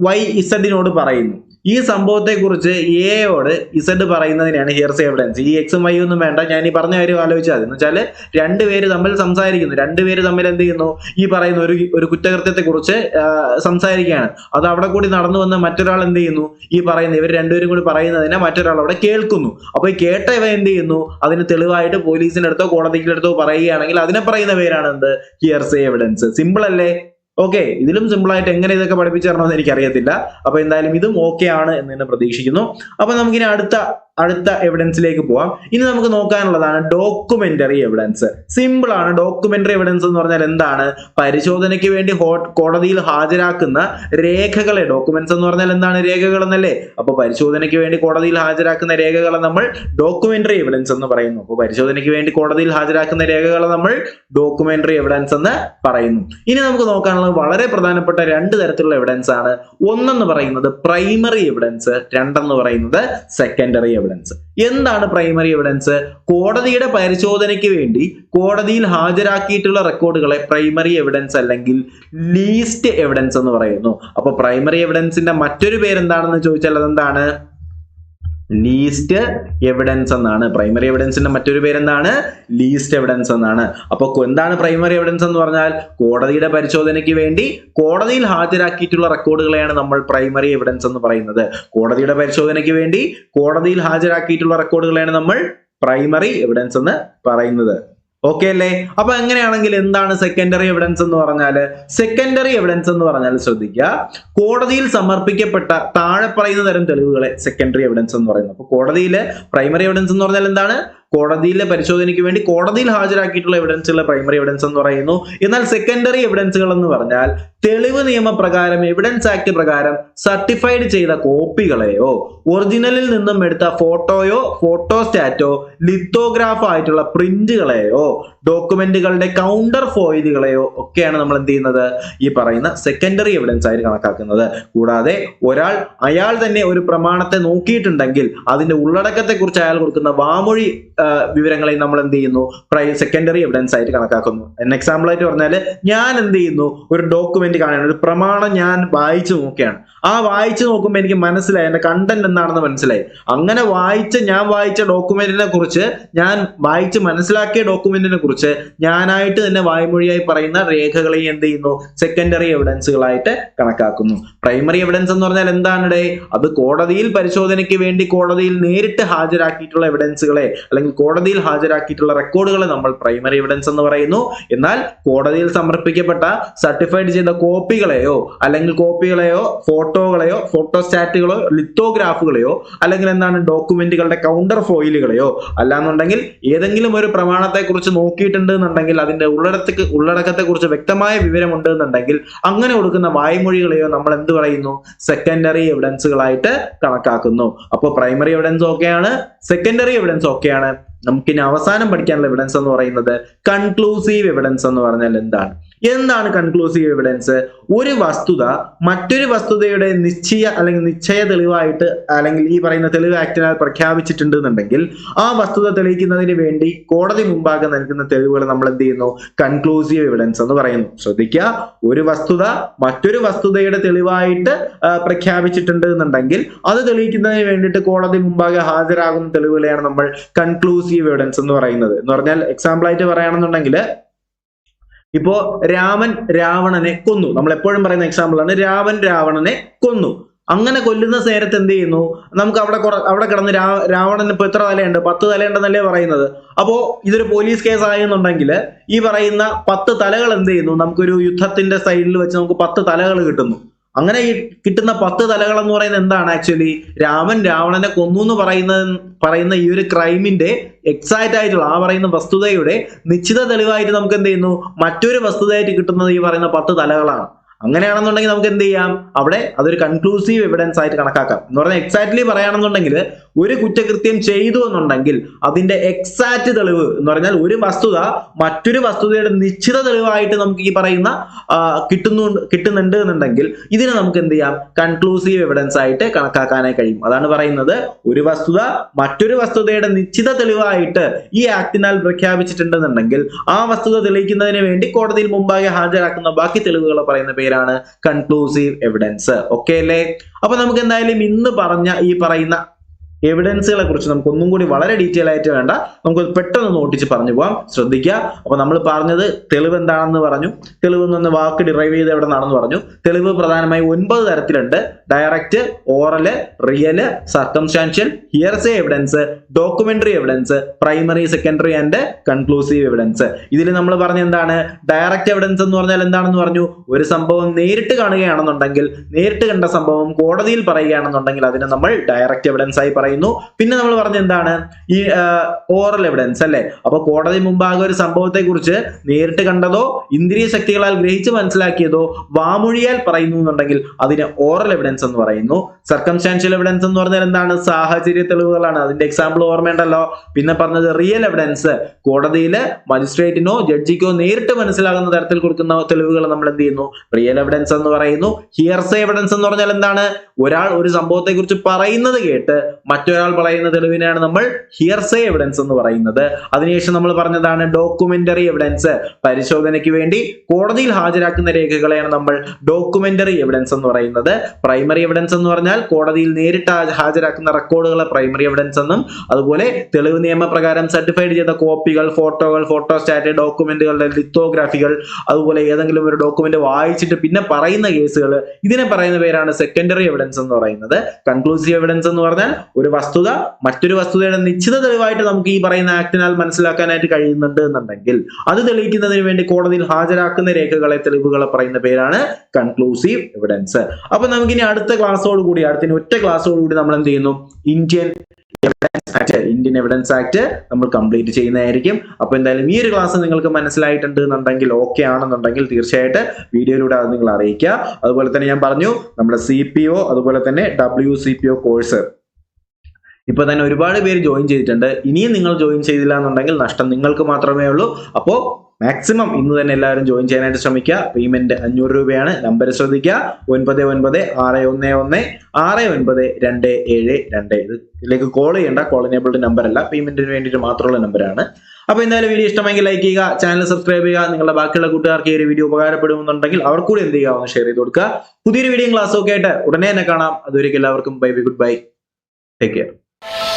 വൈ ഇസഡിനോട് പറയുന്നു. ഈ സംഭവത്തെ കുറിച്ച് എയോട് ഇസഡ് പറയുന്നതിനാണ് ഹിയർസ് എവിഡൻസ് ഈ എക്സും വൈ ഒന്നും വേണ്ട. ഞാൻ ഈ പറഞ്ഞ കാര്യം ആലോചിച്ചാൽ എന്ന് വെച്ചാൽ രണ്ടുപേര് തമ്മിൽ സംസാരിക്കുന്നു. രണ്ടുപേര് തമ്മിൽ എന്ത് ചെയ്യുന്നു? ഈ പറയുന്ന ഒരു ഒരു കുറ്റകൃത്യത്തെ കുറിച്ച് സംസാരിക്കുകയാണ്. അത് അവിടെ കൂടി നടന്നു വന്ന മറ്റൊരാൾ എന്ത് ചെയ്യുന്നു? ഈ പറയുന്ന ഇവർ രണ്ടുപേരും കൂടി പറയുന്നതിനെ മറ്റൊരാൾ അവിടെ കേൾക്കുന്നു. അപ്പൊ ഈ കേട്ട ഇവ എന്ത് ചെയ്യുന്നു? അതിന് തെളിവായിട്ട് പോലീസിന്റെ അടുത്തോ കോടതിയുടെ അടുത്തോ പറയുകയാണെങ്കിൽ അതിനെ പറയുന്ന പേരാണ് എന്ത്? ഹിയർസ് എവിഡൻസ് സിമ്പിൾ അല്ലേ? ഓക്കെ ഇതിലും സിമ്പിൾ ആയിട്ട് എങ്ങനെ ഇതൊക്കെ പഠിപ്പിച്ചു തരണമെന്ന് എനിക്ക് അറിയത്തില്ല അപ്പൊ എന്തായാലും ഇതും ഓക്കെ ആണ് എന്ന് തന്നെ പ്രതീക്ഷിക്കുന്നു. അപ്പൊ നമുക്കിനി അടുത്ത അടുത്ത എവിഡൻസിലേക്ക് പോവാം. ഇനി നമുക്ക് നോക്കാനുള്ളതാണ് ഡോക്യുമെന്ററി എവിഡൻസ് സിമ്പിൾ ആണ്. ഡോക്യുമെന്ററി എവിഡൻസ് എന്ന് പറഞ്ഞാൽ എന്താണ്? പരിശോധനയ്ക്ക് വേണ്ടി കോടതിയിൽ ഹാജരാക്കുന്ന രേഖകളെ. ഡോക്യുമെന്റ്സ് എന്ന് പറഞ്ഞാൽ എന്താണ് രേഖകൾ എന്നല്ലേ അപ്പൊ പരിശോധനയ്ക്ക് വേണ്ടി കോടതിയിൽ ഹാജരാക്കുന്ന രേഖകളെ നമ്മൾ ഡോക്യുമെന്ററി എവിഡൻസ് എന്ന് പറയുന്നു. അപ്പൊ പരിശോധനയ്ക്ക് വേണ്ടി കോടതിയിൽ ഹാജരാക്കുന്ന രേഖകളെ നമ്മൾ ഡോക്യുമെന്ററി എവിഡൻസ് എന്ന് പറയുന്നു. ഇനി നമുക്ക് നോക്കാനുള്ളത് വളരെ പ്രധാനപ്പെട്ട രണ്ട് തരത്തിലുള്ള എവിഡൻസ് ആണ്. ഒന്നെന്ന് പറയുന്നത് പ്രൈമറി എവിഡൻസ് രണ്ടെന്ന് പറയുന്നത് സെക്കൻഡറി എന്താണ് പ്രൈമറി എവിഡൻസ് കോടതിയുടെ പരിശോധനയ്ക്ക് വേണ്ടി കോടതിയിൽ ഹാജരാക്കിയിട്ടുള്ള റെക്കോർഡുകളെ പ്രൈമറി എവിഡൻസ് അല്ലെങ്കിൽ ലീസ്റ്റ് എവിഡൻസ് എന്ന് പറയുന്നു. അപ്പൊ പ്രൈമറി എവിഡൻസിന്റെ മറ്റൊരു പേരെന്താണെന്ന് ചോദിച്ചാൽ അതെന്താണ്? ലീസ്റ്റ് എവിഡൻസ് എന്നാണ്. പ്രൈമറി എവിഡൻസിന്റെ മറ്റൊരു പേരെന്താണ്? ലീസ്റ്റ് എവിഡൻസ് എന്നാണ്. അപ്പൊ എന്താണ് പ്രൈമറി എവിഡൻസ് എന്ന് പറഞ്ഞാൽ കോടതിയുടെ പരിശോധനയ്ക്ക് വേണ്ടി കോടതിയിൽ ഹാജരാക്കിയിട്ടുള്ള റെക്കോർഡുകളെയാണ് നമ്മൾ പ്രൈമറി എവിഡൻസ് എന്ന് പറയുന്നത്. കോടതിയുടെ പരിശോധനയ്ക്ക് വേണ്ടി കോടതിയിൽ ഹാജരാക്കിയിട്ടുള്ള റെക്കോർഡുകളെയാണ് നമ്മൾ പ്രൈമറി എവിഡൻസ് എന്ന് പറയുന്നത്. ഓക്കെ അല്ലേ? അപ്പൊ എങ്ങനെയാണെങ്കിൽ എന്താണ് സെക്കൻഡറി എവിഡൻസ് എന്ന് പറഞ്ഞാൽ സെക്കൻഡറി എവിഡൻസ് എന്ന് പറഞ്ഞാൽ ശ്രദ്ധിക്കുക. കോടതിയിൽ സമർപ്പിക്കപ്പെട്ട താഴെ പറയുന്ന തരം തെളിവുകളെ സെക്കൻഡറി എവിഡൻസ് എന്ന് പറയുന്നത് അപ്പൊ കോടതിയിലെ പ്രൈമറി എവിഡൻസ് എന്ന് പറഞ്ഞാൽ എന്താണ്? കോടതിയിലെ പരിശോധനയ്ക്ക് വേണ്ടി കോടതിയിൽ ഹാജരാക്കിയിട്ടുള്ള എവിഡൻസുകളെ പ്രൈമറി എവിഡൻസ് എന്ന് പറയുന്നു. എന്നാൽ സെക്കൻഡറി എവിഡൻസുകൾ എന്ന് പറഞ്ഞാൽ തെളിവ് നിയമപ്രകാരം എവിഡൻസ് ആക്ട് പ്രകാരം സർട്ടിഫൈഡ് ചെയ്ത കോപ്പികളെയോ ഒറിജിനലിൽ നിന്നും എടുത്ത ഫോട്ടോയോ ഫോട്ടോസ്റ്റാറ്റോ ലിത്തോഗ്രാഫ് ആയിട്ടുള്ള പ്രിന്റുകളെയോ ഡോക്യുമെന്റുകളുടെ കൗണ്ടർ ഫോയിലുകളെയോ ഒക്കെയാണ് നമ്മൾ എന്ത് ചെയ്യുന്നത്? ഈ പറയുന്ന സെക്കൻഡറി എവിഡൻസ് ആയിട്ട് കണക്കാക്കുന്നത്. കൂടാതെ ഒരാൾ അയാൾ തന്നെ ഒരു പ്രമാണത്തെ നോക്കിയിട്ടുണ്ടെങ്കിൽ അതിന്റെ ഉള്ളടക്കത്തെ കുറിച്ച് അയാൾ കൊടുക്കുന്ന വാമൊഴി ആ, വിവരങ്ങളെ നമ്മൾ എന്ത് ചെയ്യുന്നു? സെക്കൻഡറി എവിഡൻസ് ആയിട്ട് കണക്കാക്കുന്നു. എക്സാമ്പിൾ ആയിട്ട് പറഞ്ഞാൽ ഞാൻ എന്ത് ചെയ്യുന്നു? ഒരു ഡോക്യുമെന്റ് കാണുകയാണ്. ഒരു പ്രമാണം ഞാൻ വായിച്ചു നോക്കുകയാണ്. ആ വായിച്ചു നോക്കുമ്പോൾ എനിക്ക് മനസ്സിലായി. എന്റെ കണ്ടന്റ് എന്താണെന്ന് മനസ്സിലായി. അങ്ങനെ വായിച്ച ഞാൻ വായിച്ച ഡോക്യുമെന്റിനെ കുറിച്ച് ഞാൻ വായിച്ച് മനസ്സിലാക്കിയ ഡോക്യുമെന്റിനെ കുറിച്ച് ഞാനായിട്ട് തന്നെ വായ്മൊഴിയായി പറയുന്ന രേഖകളെയും എന്ത് ചെയ്യുന്നു? സെക്കൻഡറി എവിഡൻസുകളായിട്ട് കണക്കാക്കുന്നു. പ്രൈമറി എവിഡൻസ് എന്ന് പറഞ്ഞാൽ എന്താണ് അത് കോടതിയിൽ പരിശോധനയ്ക്ക് വേണ്ടി കോടതിയിൽ നേരിട്ട് ഹാജരാക്കിയിട്ടുള്ള എവിഡൻസുകളെ അല്ലെങ്കിൽ കോടതിയിൽ ഹാജരാക്കിയിട്ടുള്ള റെക്കോർഡുകളെ നമ്മൾ പ്രൈമറി എവിഡൻസ് എന്ന് പറയുന്നു. എന്നാൽ കോടതിയിൽ സമർപ്പിക്കപ്പെട്ട സർട്ടിഫൈഡ് ചെയ്ത കോപ്പികളെയോ അല്ലെങ്കിൽ കോപ്പികളെയോ ഫോട്ടോകളെയോ ഫോട്ടോസ്റ്റാറ്റുകളോ ലിത്തോഗ്രാഫുകളെയോ അല്ലെങ്കിൽ എന്താണ് ഡോക്യുമെന്റുകളുടെ കൗണ്ടർ ഫോയിലുകളെയോ അല്ലാന്നുണ്ടെങ്കിൽ ഏതെങ്കിലും ഒരു പ്രമാണത്തെ കുറിച്ച് നോക്കിയിട്ടുണ്ട് എന്നുണ്ടെങ്കിൽ അതിന്റെ ഉള്ളടക്കത്തെ ഉള്ളടക്കത്തെ കുറിച്ച് വ്യക്തമായ വിവരമുണ്ട് എന്നുണ്ടെങ്കിൽ അങ്ങനെ കൊടുക്കുന്ന വായ്മൊഴികളെയോ നമ്മൾ എന്ത് പറയുന്നു? സെക്കൻഡറി എവിഡൻസുകളായിട്ട് കണക്കാക്കുന്നു. അപ്പോൾ പ്രൈമറി എവിഡൻസ് ഓക്കെയാണ് സെക്കൻഡറി എവിഡൻസ് ഓക്കെയാണ് നമുക്കിനി അവസാനം പഠിക്കാനുള്ള എവിഡൻസ് എന്ന് പറയുന്നത് കൺക്ലൂസീവ് എവിഡൻസ് എന്ന് പറഞ്ഞാൽ എന്താണ്? എന്താണ് കൺക്ലൂസീവ് എവിഡൻസ് ഒരു വസ്തുത മറ്റൊരു വസ്തുതയുടെ നിശ്ചയ അല്ലെങ്കിൽ നിശ്ചയ തെളിവായിട്ട് അല്ലെങ്കിൽ ഈ പറയുന്ന തെളിവ് ആക്ടിനാൽ പ്രഖ്യാപിച്ചിട്ടുണ്ട് എന്നുണ്ടെങ്കിൽ ആ വസ്തുത തെളിയിക്കുന്നതിന് വേണ്ടി കോടതി മുമ്പാകെ നൽകുന്ന തെളിവുകൾ നമ്മൾ എന്ത് ചെയ്യുന്നു? കൺക്ലൂസീവ് എവിഡൻസ് എന്ന് പറയുന്നു. ശ്രദ്ധിക്കുക ഒരു വസ്തുത മറ്റൊരു വസ്തുതയുടെ തെളിവായിട്ട് പ്രഖ്യാപിച്ചിട്ടുണ്ട് എന്നുണ്ടെങ്കിൽ അത് തെളിയിക്കുന്നതിന് വേണ്ടിയിട്ട് കോടതി മുമ്പാകെ ഹാജരാകുന്ന തെളിവുകളെയാണ് നമ്മൾ കൺക്ലൂസീവ് എവിഡൻസ് എന്ന് പറയുന്നത്. എന്ന് പറഞ്ഞാൽ എക്സാമ്പിൾ ആയിട്ട് പറയുകയാണെന്നുണ്ടെങ്കിൽ ഇപ്പോ രാമൻ രാവണനെ കൊന്നു. നമ്മൾ എപ്പോഴും പറയുന്ന എക്സാമ്പിൾ ആണ്. രാമൻ രാവണനെ കൊന്നു. അങ്ങനെ കൊല്ലുന്ന നേരത്ത് എന്ത് ചെയ്യുന്നു? നമുക്ക് അവിടെ അവിടെ കിടന്ന് രാ രാവണന് ഇപ്പൊ എത്ര തലയുണ്ട്? പത്ത് തലയുണ്ടെന്നല്ലേ പറയുന്നത്. അപ്പോ ഇതൊരു പോലീസ് കേസ് ആയെന്നുണ്ടെങ്കിൽ ഈ പറയുന്ന പത്ത് തലകൾ എന്ത് ചെയ്യുന്നു? നമുക്കൊരു യുദ്ധത്തിന്റെ സൈഡിൽ വെച്ച് നമുക്ക് പത്ത് തലകൾ കിട്ടുന്നു. അങ്ങനെ ഈ കിട്ടുന്ന പത്ത് തലകൾ എന്ന് പറയുന്നത് എന്താണ് ആക്ച്വലി രാമൻ രാവണനെ കൊന്നു എന്ന് പറയുന്ന പറയുന്ന ഈ ഒരു ക്രൈമിന്റെ എക്സാക്റ്റ് ആയിട്ടുള്ള ആ പറയുന്ന വസ്തുതയുടെ നിശ്ചിത തെളിവായിട്ട് നമുക്ക് എന്ത് ചെയ്യുന്നു? മറ്റൊരു വസ്തുതയായിട്ട് കിട്ടുന്നത് ഈ പറയുന്ന പത്ത് തലകളാണ്. അങ്ങനെയാണെന്നുണ്ടെങ്കിൽ നമുക്ക് എന്ത് ചെയ്യാം? അവിടെ അതൊരു കൺക്ലൂസീവ് എവിഡൻസ് ആയിട്ട് കണക്കാക്കാം. എന്ന് പറഞ്ഞാൽ എക്സാക്ട്ലി പറയുകയാണെന്നുണ്ടെങ്കിൽ ഒരു കുറ്റകൃത്യം ചെയ്തു എന്നുണ്ടെങ്കിൽ അതിന്റെ എക്സാക്ട് തെളിവ് എന്ന് പറഞ്ഞാൽ ഒരു വസ്തുത മറ്റൊരു വസ്തുതയുടെ നിശ്ചിത തെളിവായിട്ട് നമുക്ക് ഈ പറയുന്ന കിട്ടുന്നു കിട്ടുന്നുണ്ട് എന്നുണ്ടെങ്കിൽ ഇതിനെ നമുക്ക് എന്ത് ചെയ്യാം? കൺക്ലൂസീവ് എവിഡൻസ് ആയിട്ട് കണക്കാക്കാനായി കഴിയും. അതാണ് പറയുന്നത്. ഒരു വസ്തുത മറ്റൊരു വസ്തുതയുടെ നിശ്ചിത തെളിവായിട്ട് ഈ ആക്ടിനാൽ പ്രഖ്യാപിച്ചിട്ടുണ്ടെന്നുണ്ടെങ്കിൽ ആ വസ്തുത തെളിയിക്കുന്നതിന് വേണ്ടി കോടതിയിൽ മുമ്പാകെ ഹാജരാക്കുന്ന ബാക്കി തെളിവുകൾ പറയുന്ന പേരാണ് കൺക്ലൂസീവ് എവിഡൻസ് ഓക്കെ അല്ലേ? അപ്പൊ നമുക്ക് എന്തായാലും ഇന്ന് പറഞ്ഞ ഈ പറയുന്ന എവിഡൻസുകളെ കുറിച്ച് നമുക്ക് ഒന്നും കൂടി വളരെ ഡീറ്റെയിൽ ആയിട്ട് വേണ്ട. നമുക്ക് പെട്ടെന്ന് നോട്ടിച്ച് പറഞ്ഞു പോകാം. ശ്രദ്ധിക്കുക. അപ്പൊ നമ്മൾ പറഞ്ഞത് തെളിവ് എന്താണെന്ന് പറഞ്ഞു. തെളിവ് നിന്ന് വാക്ക് ഡിറൈവ് ചെയ്ത് എവിടെ നിന്നാണെന്ന് പറഞ്ഞു. തെളിവ് പ്രധാനമായും ഒൻപത് തരത്തിലുണ്ട്. Direct oral real circumstantial hearsay evidence documentary evidence primary secondary and conclusive evidence ഇതിൽ നമ്മൾ പറഞ്ഞ എന്താണ്? ഡയറക്റ്റ് എവിഡൻസ് എന്ന് പറഞ്ഞാൽ എന്താണെന്ന് പറഞ്ഞു? ഒരു സംഭവം നേരിട്ട് കാണുകയാണെന്നുണ്ടെങ്കിൽ നേരിട്ട് കണ്ട സംഭവം കോടതിയിൽ പറയുകയാണെന്നുണ്ടെങ്കിൽ അതിനെ നമ്മൾ ഡയറക്റ്റ് എവിഡൻസ് ആയി പറയുന്നു. പിന്നെ നമ്മൾ പറഞ്ഞ എന്താണ്? ഈ ഓറൽ എവിഡൻസ് അല്ലെ? അപ്പൊ കോടതി മുമ്പാകെ ഒരു സംഭവത്തെ കുറിച്ച് നേരിട്ട് കണ്ടതോ ഇന്ദ്രിയ ശക്തികളാൽ ഗ്രഹിച്ച് മനസ്സിലാക്കിയതോ വാമൊഴിയാൽ പറയുന്നു എന്നുണ്ടെങ്കിൽ അതിന് ഓറൽ എവിഡൻസ് എന്ന് പറയുന്നു. സർക്കംസ്റ്റാൻഷ്യൽ എവിഡൻസ് എന്ന് പറഞ്ഞാൽ എന്താണ്? സാഹചര്യ തെളിവുകളാണ്. അതിന്റെ എക്സാമ്പിൾ ഓർമ്മയുണ്ടല്ലോ. പിന്നെ പറഞ്ഞത് റിയൽ എവിഡൻസ് കോടതിയിൽ മജിസ്ട്രേറ്റിനോ ജഡ്ജിക്കോ നേരിട്ട് മനസ്സിലാകുന്ന തരത്തിൽ കൊടുക്കുന്ന തെളിവുകൾ നമ്മൾ എന്ത് ചെയ്യുന്നു? റിയൽ എവിഡൻസ് എന്ന് പറയുന്നു. ഹിയർസ് എവിഡൻസ് എന്ന് പറഞ്ഞാൽ എന്താണ്? ഒരാൾ ഒരു സംഭവത്തെ കുറിച്ച് പറയുന്നത് കേട്ട് മറ്റൊരാൾ പറയുന്ന തെളിവിനെയാണ് നമ്മൾ ഹിയർസേ എവിഡൻസ് എന്ന് പറയുന്നത്. അതിനുശേഷം നമ്മൾ പറഞ്ഞതാണ് ഡോക്യുമെന്ററി എവിഡൻസ് പരിശോധനയ്ക്ക് വേണ്ടി കോടതിയിൽ ഹാജരാക്കുന്ന രേഖകളെയാണ് നമ്മൾ ഡോക്യുമെന്ററി എവിഡൻസ് എന്ന് പറയുന്നത്. പ്രൈമറി എവിഡൻസ് എന്ന് പറഞ്ഞാൽ കോടതിയിൽ നേരിട്ട് ഹാജരാക്കുന്ന റെക്കോർഡുകളെ പ്രൈമറി എവിഡൻസ് എന്നും അതുപോലെ തെളിവ് നിയമപ്രകാരം സർട്ടിഫൈഡ് ചെയ്ത കോപ്പികൾ ഫോട്ടോകൾ ഫോട്ടോസ്റ്റാറ്റ് ഡോക്യുമെന്റുകളുടെ ലിത്തോഗ്രാഫികൾ അതുപോലെ ഏതെങ്കിലും ഒരു ഡോക്യുമെന്റ് വായിച്ചിട്ട് പിന്നെ പറയുന്ന കേസുകൾ ഇതിനെ പറയുന്ന പേരാണ് സെക്കൻഡറി എവിഡൻസ് എന്ന് പറയുന്നത്. കൺക്ലൂസീവ് എവിഡൻസ് എന്ന് പറഞ്ഞാൽ ഒരു വസ്തുത മറ്റൊരു വസ്തുതയുടെ നിശ്ചിത തെളിവായിട്ട് നമുക്ക് ഈ പറയുന്ന ആക്ടിനാൽ മനസ്സിലാക്കാനായിട്ട് കഴിയുന്നുണ്ട് എന്നുണ്ടെങ്കിൽ അത് തെളിയിക്കുന്നതിന് വേണ്ടി കോടതിയിൽ ഹാജരാക്കുന്ന രേഖകളെ തെളിവുകളെ പറയുന്ന പേരാണ് കൺക്ലൂസീവ് എവിഡൻസ് അപ്പൊ നമുക്കിനി അടുത്ത ക്ലാസ്സോട് കൂടി അടുത്ത ഇനി ഒറ്റ ക്ലാസ്സോട് കൂടി നമ്മൾ എന്ത് ചെയ്യുന്നു? Indian evidence act Indian evidence act നമ്മൾ കംപ്ലീറ്റ് ചെയ്യുന്നതായിരിക്കും. അപ്പൊ എന്തായാലും ഈ ഒരു ക്ലാസ് നിങ്ങൾക്ക് മനസ്സിലായിട്ടുണ്ട് എന്നുണ്ടെങ്കിൽ ഓക്കെ ആണെന്നുണ്ടെങ്കിൽ തീർച്ചയായിട്ട് വീഡിയോയിലൂടെ അത് നിങ്ങൾ അറിയിക്കുക. അതുപോലെ തന്നെ ഞാൻ പറഞ്ഞു നമ്മുടെ സി അതുപോലെ തന്നെ ഡബ്ല്യു കോഴ്സ് ഇപ്പൊ തന്നെ ഒരുപാട് പേര് ജോയിൻ ചെയ്തിട്ടുണ്ട്. ഇനിയും നിങ്ങൾ ജോയിൻ ചെയ്തില്ല എന്നുണ്ടെങ്കിൽ നഷ്ടം നിങ്ങൾക്ക് മാത്രമേ ഉള്ളൂ. അപ്പോ മാക്സിമം ഇന്ന് തന്നെ എല്ലാവരും ജോയിൻ ചെയ്യാനായിട്ട് ശ്രമിക്കുക. പേയ്മെന്റ് അഞ്ഞൂറ് രൂപയാണ്. നമ്പർ ശ്രദ്ധിക്കുക. ഒൻപത് ഒൻപത് ആറ് ഒന്ന് ഒന്ന് ആറ് ഒൻപത് രണ്ട് ഏഴ് രണ്ട്. ഇത് ഇതിലേക്ക് കോൾ ചെയ്യേണ്ട. കോൾ എനേബിൾഡ് നമ്പർ അല്ല. പേയ്മെന്റിന് വേണ്ടിയിട്ട് മാത്രമുള്ള നമ്പറാണ് അപ്പൊ എന്തായാലും വീഡിയോ ഇഷ്ടമെങ്കിൽ ലൈക്ക് ചെയ്യുക. ചാനൽ സബ്സ്ക്രൈബ് ചെയ്യുക. നിങ്ങളുടെ ബാക്കിയുള്ള കൂട്ടുകാർക്ക് ഈ ഒരു വീഡിയോ ഉപകാരപ്പെടുമെന്നുണ്ടെങ്കിൽ അവർക്ക് കൂടി എന്ത് ചെയ്യുക ഒന്ന് ഷെയർ ചെയ്ത് കൊടുക്കുക. പുതിയൊരു വീഡിയോ ക്ലാസ് ഒക്കെ ആയിട്ട് ഉടനെ തന്നെ കാണാം. അതുവരെയ്ക്ക് എല്ലാവർക്കും bye bye goodbye take care you